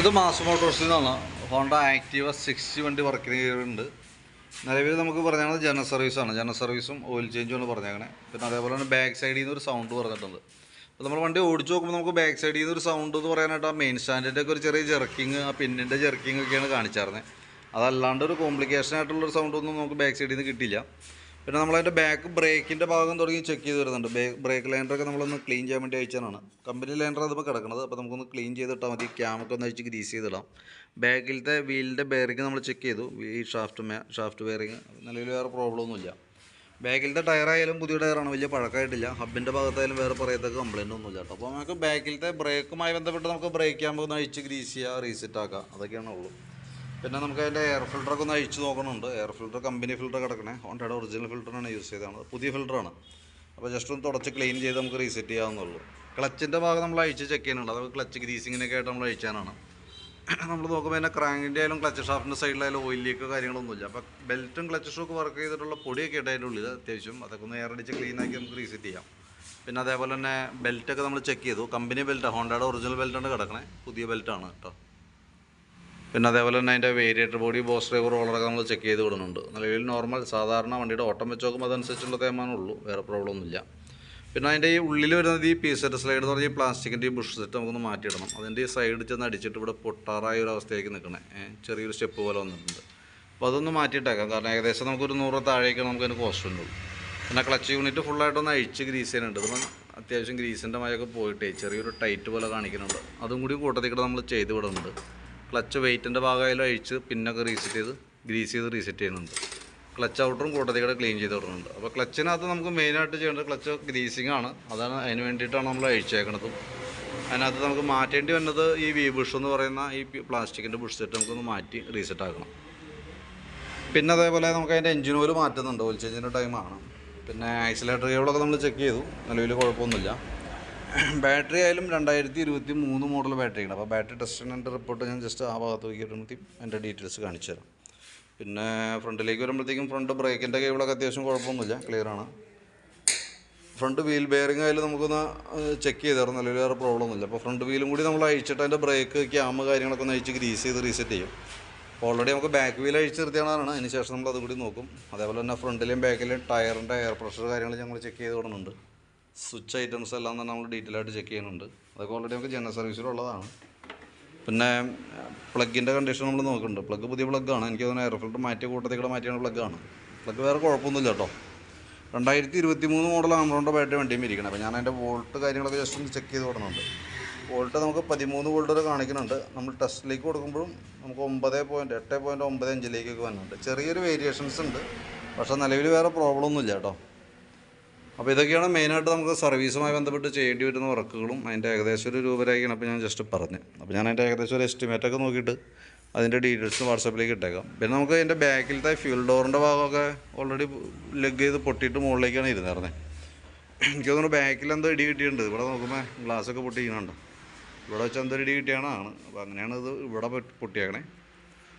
ഇത് മാസ് മോട്ടോഴ്സിൽ നിന്നാണ് ഹോണ്ട ആക്റ്റീവ സിക്സ്റ്റി വണ്ടി വർക്ക് ചെയ്യുന്നുണ്ട് നിലവിൽ നമുക്ക് പറഞ്ഞാൽ ജനറൽ സർവീസാണ് ജനറൽ സർവീസും ഓയിൽ ചേഞ്ചും ആണ് പറഞ്ഞേക്കണേ. പിന്നെ അതേപോലെ തന്നെ ബാക്ക് സൈഡിൽ നിന്ന് ഒരു സൗണ്ട് പറഞ്ഞിട്ടുണ്ട്. അപ്പോൾ നമ്മൾ വണ്ടി ഓടിച്ചു നോക്കുമ്പോൾ നമുക്ക് ബാക്ക് സൈഡിൽ നിന്ന് ഒരു സൗണ്ട് എന്ന് പറയാനായിട്ട് ആ മെയിൻ സ്റ്റാൻഡിന്റെ ഒക്കെ ഒരു ചെറിയ ജെർക്കിങ് ആ പിന്നിന്റെ ജെർക്കിങ് ഒക്കെയാണ് കാണിച്ചായിരുന്നത് അതല്ലാണ്ട് ഒരു കോംപ്ലിക്കേഷൻ ആയിട്ടുള്ളൊരു സൗണ്ടൊന്നും നമുക്ക് ബാക്ക് സൈഡിൽ നിന്ന് കിട്ടില്ല പിന്നെ നമ്മളതിന്റെ ബാക്ക് ബ്രേക്കിന്റെ ഭാഗം തുടങ്ങി ചെക്ക് ചെയ്ത് വരുന്നുണ്ട്. ബ്രേക്ക് ലൈൻഡറൊക്കെ നമ്മളൊന്ന് ക്ലീൻ ചെയ്യാൻ വേണ്ടി അയച്ചതാണ്. കമ്പനി ലൈനർ അതിപ്പോൾ കിടക്കുന്നത് അപ്പോൾ നമുക്കൊന്ന് ക്ലീൻ ചെയ്തിട്ടാൽ മതി. ക്യാമൊക്കെ ഒന്ന് അഴിച്ച് ഗ്രീസ് ചെയ്തിടാം. ബാക്കിലത്തെ വീലിന്റെ ബെയറിങ് നമ്മൾ ചെക്ക് ചെയ്തു. ഈ ഷാഫ്റ്റ് മേ ഷാഫ്റ്റ് ബെയറിങ് നിലവിൽ വേറെ പ്രോബ്ലം ഒന്നുമില്ല ബാക്കിലത്തെ ടയറായാലും പുതിയ ടയറാണ് വലിയ പഴക്കമായിട്ടില്ല ഹബിന്റെ ഭാഗത്തായാലും വേറെ പറയത്തക്ക കംപ്ലൈന്റ് ഒന്നുമില്ല കേട്ടോ. അപ്പോൾ നമുക്ക് ബാക്കിലത്തെ ബ്രേക്കുമായി ബന്ധപ്പെട്ട് നമുക്ക് ബ്രേക്ക് ക്യാമ്പ് ഒന്ന് അഴിച്ച് ഗ്രീസ് ചെയ്യുക റീസെറ്റ് ആക്കാം. അതൊക്കെയാണ് ഉള്ളൂ. പിന്നെ നമുക്ക് അതിന്റെ എയർ ഫിൽറ്ററൊക്കെ ഒന്ന് അഴിച്ച് നോക്കണുണ്ട്. എയർ ഫിൽറ്റർ കമ്പനി ഫിൽറ്റർ കിടക്കണേ. ഹോണ്ടയുടെ ഒറിജിനൽ ഫിൽറ്ററാണ് യൂസ് ചെയ്തതാണ്. പുതിയ ഫിൽറ്ററാണ് അപ്പോൾ ജസ്റ്റ് ഒന്ന് തുടച്ച് ക്ലീൻ ചെയ്ത് നമുക്ക് റീസെറ്റ് ചെയ്യാവുന്നുള്ളൂ. ക്ലച്ചിന്റെ ഭാഗം നമ്മൾ അഴിച്ച് ചെക്ക് ചെയ്യുന്നുണ്ട്. അതൊക്കെ ക്ലച്ച് ഗ്രീസിങ്ങിനൊക്കെ ആയിട്ട് നമ്മൾ അഴിച്ചാനാണ്. നമ്മൾ നോക്കുമ്പോൾ തന്നെ ക്രാങ്കിന്റെ ആയാലും ക്ലച്ച് ഷാഫ്റ്റിന്റെ സൈഡിലായാലും ഓയിൽ ലീക്കോ കാര്യങ്ങളൊന്നുമില്ല അപ്പോൾ ബെൽറ്റും ക്ലച്ച് ഷോക്ക് വർക്ക് ചെയ്തിട്ടുള്ള പൊടിയൊക്കെ ഇട്ട് അതിന്റെ ഉള്ളിൽ അത്യാവശ്യം അതൊക്കെ ഒന്ന് എയർ അടിച്ച് ക്ലീൻ ആക്കി നമുക്ക് റീസെറ്റ് ചെയ്യാം. പിന്നെ അതേപോലെ തന്നെ ബെൽറ്റൊക്കെ നമ്മൾ ചെക്ക് ചെയ്തു. കമ്പനി ബെൽറ്റാണ് ഹോണ്ടയുടെ ഒറിജിനൽ ബെൽറ്റാണ് കിടക്കണേ. പുതിയ ബെൽറ്റാണ് കേട്ടോ. പിന്നെ അതേപോലെ തന്നെ അതിന്റെ വേരിയേറ്റർ ബോഡി ബോസ് ഡ്രൈവർ റോളറൊക്കെ നമ്മൾ ചെക്ക് ചെയ്ത് വിടുന്നുണ്ട്. നിലവിൽ നോർമൽ സാധാരണ വണ്ടിയുടെ ഓട്ടം വെച്ച് നോക്കുമ്പോൾ അതനുസരിച്ചുള്ള തേമാനുള്ളൂ വേറെ പ്രോബ്ലം ഒന്നുമില്ല. പിന്നെ അതിന്റെ ഈ ഉള്ളിൽ വരുന്നത് ഈ പീ സെറ്റ് സ്ലൈഡ് എന്ന് പറഞ്ഞ ഈ പ്ലാസ്റ്റിക്കിന്റെ ഈ ബുഷ് സെറ്റ് നമുക്കൊന്ന് മാറ്റിയിടണം. അതിന്റെ ഈ സൈഡ് ചെന്ന് അടിച്ചിട്ട് ഇവിടെ പൊട്ടാറായ ഒരു അവസ്ഥയിലേക്ക് നിൽക്കണേ ചെറിയൊരു സ്റ്റെപ്പ് പോലെ വന്നിട്ടുണ്ട്. അപ്പോൾ അതൊന്ന് മാറ്റിയിട്ടേക്കാം. കാരണം ഏകദേശം നമുക്കൊരു നൂറ് താഴേക്ക് നമുക്കതിന് കോസ്റ്റ് ഉള്ളൂ പിന്നെ ക്ലച്ച് യൂണിറ്റ് ഫുള്ളായിട്ടൊന്ന് അഴിച്ച് ഗ്രീസ് ചെയ്യുന്നുണ്ട് ഇപ്പം അത്യാവശ്യം ഗ്രീസിന്റെ മയൊക്കെ പോയിട്ടേ ചെറിയൊരു ടൈറ്റ് പോലെ കാണിക്കുന്നുണ്ട്. അതും കൂടി കൂട്ടത്തിൽ കൂടെ നമ്മൾ ചെയ്ത് വിടുന്നുണ്ട്. ക്ലച്ച് വെയിറ്റിന്റെ ഭാഗമായാലും അഴിച്ച് പിന്നൊക്കെ റീസെറ്റ് ചെയ്ത് ഗ്രീസ് ചെയ്ത് റീസെറ്റ് ചെയ്യുന്നുണ്ട്. ക്ലച്ച് ഔട്ടറും കൂട്ടത്തിൽ കൂടെ ക്ലീൻ ചെയ്ത് വിടുന്നുണ്ട് അപ്പോൾ ക്ലച്ചിനകത്ത് നമുക്ക് മെയിനായിട്ട് ചെയ്യേണ്ടത് ക്ലച്ച് ഗ്രീസിങ് ആണ്. അതാണ് അതിന് വേണ്ടിയിട്ടാണ് നമ്മൾ അഴിച്ചേക്കണതും. അതിനകത്ത് നമുക്ക് മാറ്റേണ്ടി വന്നത് ഈ വി ബുഷ് എന്ന് പറയുന്ന ഈ പ്ലാസ്റ്റിക്കിന്റെ ബുഷ് സെറ്റ് നമുക്കൊന്ന് മാറ്റി റീസെറ്റ് ആക്കണം. പിന്നെ അതേപോലെ നമുക്ക് അതിന്റെ എഞ്ചിൻ ഓയിൽ മാറ്റുന്നുണ്ട്. ഓയിൽ ചേഞ്ചിന്റെ ടൈമാണ് പിന്നെ ആക്സിലേറ്റർ കേബിളൊക്കെ നമ്മൾ ചെക്ക് ചെയ്തു. നിലവിൽ കുഴപ്പമൊന്നുമില്ല. ബാറ്ററി ആയാലും രണ്ടായിരത്തി ഇരുപത്തി മൂന്ന് മോഡൽ ബാറ്ററിയാണ് അപ്പോൾ ബാറ്ററി ടെസ്റ്റിന്റെ റിപ്പോർട്ട് ഞാൻ ജസ്റ്റ് ആ ഭാഗത്ത് നോക്കിയിട്ട് എന്റെ ഡീറ്റെയിൽസ് കാണിച്ചു തരാം. പിന്നെ ഫ്രണ്ടിലേക്ക് വരുമ്പോഴത്തേക്കും ഫ്രണ്ട് ബ്രേക്കിന്റെ കേബിളൊക്കെ അത്യാവശ്യം കുഴപ്പമൊന്നുമില്ല ക്ലിയറാണ് ഫ്രണ്ട് വീൽ ബെയറിംഗ് ആയാലും നമുക്കൊന്ന് ചെക്ക് ചെയ്തായിരുന്നു. നിലവിൽ വേറെ പ്രോബ്ലം ഒന്നുമില്ല. അപ്പോൾ ഫ്രണ്ട് വീലും കൂടി നമ്മൾ അഴിച്ചിട്ട് അതിന്റെ ബ്രേക്ക് ക്യാമ് കാര്യങ്ങളൊക്കെ ഒന്ന് അഴിച്ച് ഗ്രീസ് ചെയ്ത് റീസെറ്റ് ചെയ്യും. ഓൾറെഡി നമുക്ക് ബാക്ക് വീൽ അഴിച്ച് നിർത്തിയാണ് അതിന് ശേഷം നമ്മൾ അതുകൂടി നോക്കും. അതേപോലെ തന്നെ ഫ്രണ്ടിലെയും ബാക്കിലെയും ടയറിന്റെ എയർ പ്രഷർ കാര്യങ്ങൾ ഞങ്ങൾ ചെക്ക് ചെയ്ത് തുടങ്ങുന്നുണ്ട്. സ്വിച്ച് ഐറ്റംസ് എല്ലാം തന്നെ നമ്മൾ ഡീറ്റെയിൽ ആയിട്ട് ചെക്ക് ചെയ്യുന്നുണ്ട്. അതൊക്കെ ഓൾറെഡി നമുക്ക് ജനറൽ സർവീസിലുള്ളതാണ് പിന്നെ പ്ലഗിന്റെ കണ്ടീഷൻ നമ്മൾ നോക്കുന്നുണ്ട്. പ്ലഗ് പുതിയ പ്ലഗ്ഗാണ് എനിക്ക് തോന്നുന്നു എയർ ഫിൽറ്റർ മാറ്റിയ കൂട്ടത്തിൽ കൂടെ മാറ്റിയാണ് പ്ലഗ്ഗാണ് പ്ലഗ് വേറെ കുഴപ്പമൊന്നുമില്ല കേട്ടോ. രണ്ടായിരത്തി ഇരുപത്തി മൂന്ന് മോഡൽ ആമറോണ്ട ബാറ്ററി വണ്ടിയും ഇരിക്കണം. അപ്പോൾ ഞാൻ അതിന്റെ വോൾട്ട് കാര്യങ്ങളൊക്കെ ജസ്റ്റ് ഒന്ന് ചെക്ക് ചെയ്ത് കൊടുക്കുന്നുണ്ട്. വോൾട്ട് നമുക്ക് പതിമൂന്ന് വോൾട്ട് വരെ കാണിക്കുന്നുണ്ട്. നമ്മൾ ടെസ്റ്റിലേക്ക് കൊടുക്കുമ്പോഴും നമുക്ക് ഒമ്പത് പോയിന്റ് എട്ട് പോയിന്റ് ഒമ്പത് അഞ്ചിലേക്കൊക്കെ വന്നിട്ടുണ്ട്. ചെറിയൊരു വേരിയേഷൻസ് ഉണ്ട്. പക്ഷേ നിലവിൽ വേറെ പ്രോബ്ലം ഒന്നുമില്ല കേട്ടോ. അപ്പോൾ ഇതൊക്കെയാണ് മെയിനായിട്ട് നമുക്ക് സർവീസുമായി ബന്ധപ്പെട്ട് ചെയ്യേണ്ടി വരുന്ന വർക്കുകളും. അതിന്റെ ഏകദേശം ഒരു രൂപരേഖയാണ് അപ്പോൾ ഞാൻ ജസ്റ്റ് പറഞ്ഞു. അപ്പോൾ ഞാൻ അതിന്റെ ഏകദേശം ഒരു എസ്റ്റിമേറ്റ് ഒക്കെ നോക്കിയിട്ട് അതിന്റെ ഡീറ്റെയിൽസ് വാട്സാപ്പിലേക്ക് ഇട്ടേക്കാം. പിന്നെ നമുക്ക് അതിന്റെ ബാക്കിലത്തെ ഫ്യൂൽ ഡോറിന്റെ ഭാഗമൊക്കെ ഓൾറെഡി ലെഗ് ചെയ്ത് പൊട്ടിയിട്ട് മുകളിലേക്കാണ് ഇരുന്നിരുന്നത് എനിക്ക് തോന്നുന്നു ബാക്കിൽ എന്തോ ഇടി കിട്ടിയിട്ടുണ്ട്. ഇവിടെ നോക്കുമ്പോൾ ഗ്ലാസ്സൊക്കെ പൊട്ടിക്കുന്നുണ്ട് ഇവിടെ വെച്ച് എന്തോ ഇടി കിട്ടിയാണ്. അപ്പോൾ അങ്ങനെയാണ് ഇത് ഇവിടെ പൊട്ടി- പൊട്ടിയേക്കണേ.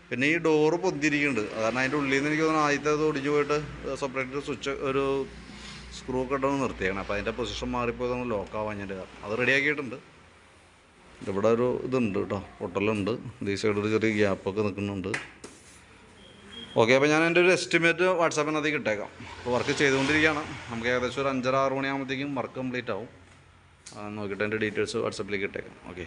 പിന്നെ ഈ ഡോറ് പൊന്തിരിക്കുന്നുണ്ട് കാരണം അതിന്റെ ഉള്ളിൽ നിന്ന് എനിക്ക് തോന്നുന്നു ആദ്യത്തെ അത് ഒടിഞ്ഞു പോയിട്ട് സെപ്പറേറ്റ് സ്വിച്ച് ഒരു സ്ക്രൂ കെട്ടണം നിർത്തിയാണ് അപ്പോൾ അതിന്റെ പൊസിഷൻ മാറിപ്പോയി ലോക്ക് ആവാൻ ഞാൻ അത് റെഡിയാക്കിയിട്ടുണ്ട് ഇവിടെ ഒരു ഇതുണ്ട് കേട്ടോ. പൊട്ടലുണ്ട്. ഈ സൈഡിൽ ചെറിയ ഗ്യാപ്പൊക്കെ നിൽക്കുന്നുണ്ട്. ഓക്കെ അപ്പോൾ ഞാൻ എന്റെ ഒരു എസ്റ്റിമേറ്റ് വാട്സാപ്പിനകത്തേക്ക് ഇട്ടേക്കാം. അപ്പോൾ വർക്ക് ചെയ്തുകൊണ്ടിരിക്കുകയാണ്. നമുക്ക് ഏകദേശം ഒരു അഞ്ചര ആറ് മണിയാകുമ്പോഴത്തേക്കും വർക്ക് കംപ്ലീറ്റ് ആവും. നോക്കിയിട്ട് എന്റെ ഡീറ്റെയിൽസ് വാട്സാപ്പിലേക്ക് ഇട്ടേക്കാം. ഓക്കെ